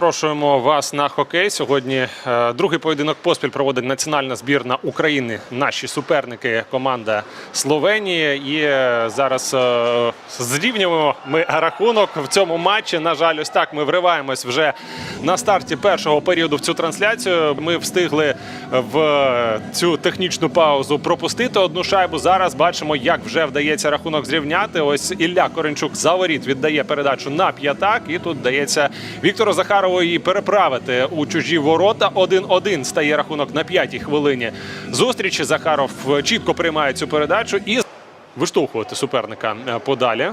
Запрошуємо вас на хокей. Сьогодні е, другий поєдинок поспіль проводить національна збірна України. Наші суперники команда Словенії. І е, зараз е, зрівнюємо ми рахунок в цьому матчі. На жаль, ось так ми вриваємось вже на старті першого періоду в цю трансляцію. Ми встигли в цю технічну паузу пропустити одну шайбу. Зараз бачимо, як вже вдається рахунок зрівняти. Ось Ілля Коренчук за воріт віддає передачу на п'ятак. І тут вдається Віктору Захарову її переправити у чужі ворота. 1-1 стає рахунок на п'ятій хвилині зустрічі. Захаров чітко приймає цю передачу і виштовхувати суперника е, подалі.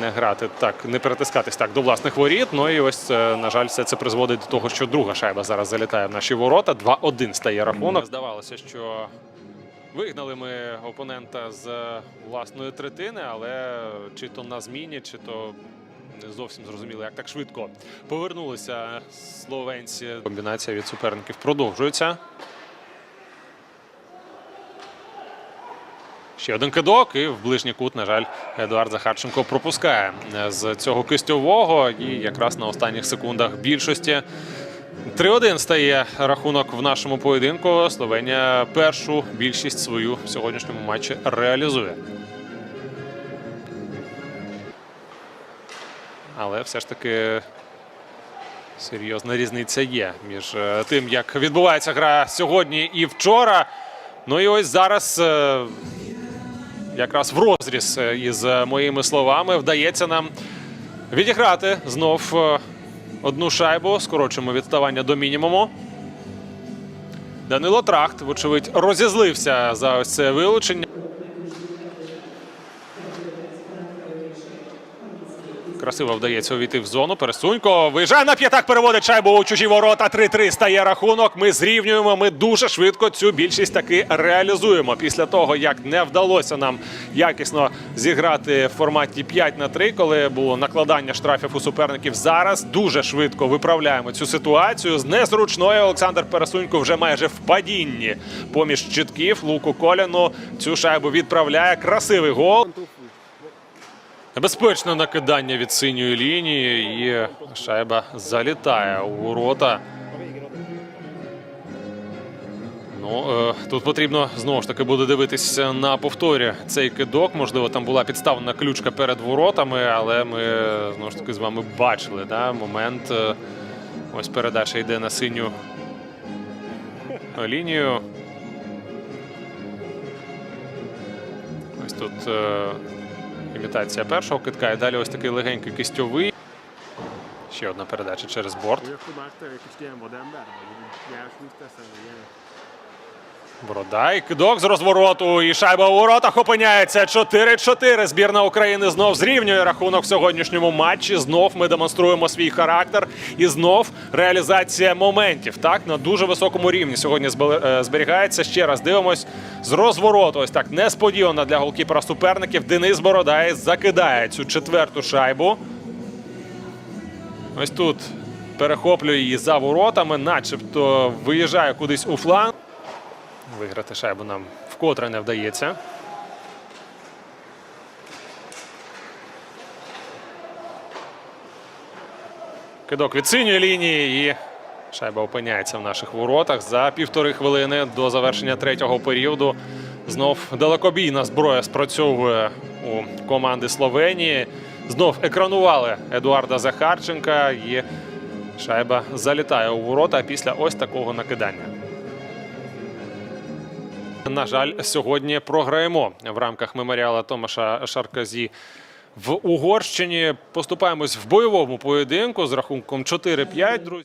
Не грати так, не перетискатись так до власних воріт. Ну і ось, е, на жаль, все це призводить до того, що друга шайба зараз залітає в наші ворота. 2-1 стає рахунок. Здавалося, що вигнали ми опонента з е, власної третини, але чи то на зміні, чи то не зовсім зрозуміло, як так швидко повернулися словенці. Комбінація від суперників продовжується. Ще один кидок, і в ближній кут, на жаль, Едуард Захарченко пропускає з цього кистьового. І якраз на останніх секундах більшості 3-1 стає рахунок в нашому поєдинку. Словенія першу більшість свою в сьогоднішньому матчі реалізує. Але все ж таки серйозна різниця є між е, тим, як відбувається гра сьогодні і вчора. Ну і ось зараз. е, якраз в розріз е, із моїми словами вдається нам відіграти знов одну шайбу. Скорочуємо відставання до мінімуму. Данило Трахт, вочевидь, розізлився за ось це вилучення. Красиво вдається увійти в зону. Пересунько виїжджає на п'ятак, переводить шайбу у чужі ворота. 3-3 стає рахунок. Ми зрівнюємо. Ми дуже швидко цю більшість таки реалізуємо. Після того, як не вдалося нам якісно зіграти в форматі 5 на 3, коли було накладання штрафів у суперників. Зараз дуже швидко виправляємо цю ситуацію. З незручної Олександр Пересунько вже майже в падінні поміж щитків. Луку Коляну цю шайбу відправляє. Красивий гол. Небезпечне накидання від синьої лінії, і шайба залітає у ворота. Ну, е, тут потрібно знову ж таки буде дивитися на повторі цей кидок. Можливо, там була підставлена ключка перед воротами, але ми знову ж таки з вами бачили да, момент. е, Ось передача йде на синю лінію. Ось тут е, імітація першого китка. І далі ось такий легенький кистьовий. Ще одна передача через борт. Бородай, кидок з розвороту. І шайба у воротах опиняється. 4-4. Збірна України знов зрівнює рахунок в сьогоднішньому матчі. Знов ми демонструємо свій характер. І знов реалізація моментів. Так, на дуже високому рівні сьогодні е, зберігається. Ще раз дивимось з розвороту. Ось так несподівано для голкіпера суперників. Денис Бородай закидає цю четверту шайбу. Ось тут перехоплює її за воротами, начебто виїжджає кудись у фланг. Виграти шайбу нам вкотре не вдається. Кидок від синьої лінії і шайба опиняється в наших воротах за півтори хвилини до завершення третього періоду. Знов далекобійна зброя спрацьовує у команди Словенії. Знов екранували Едуарда Захарченка і шайба залітає у ворота після ось такого накидання. На жаль, сьогодні програємо в рамках меморіала Томаша Шарказі в Угорщині. Поступаємось в бойовому поєдинку з рахунком 4-5, друзі.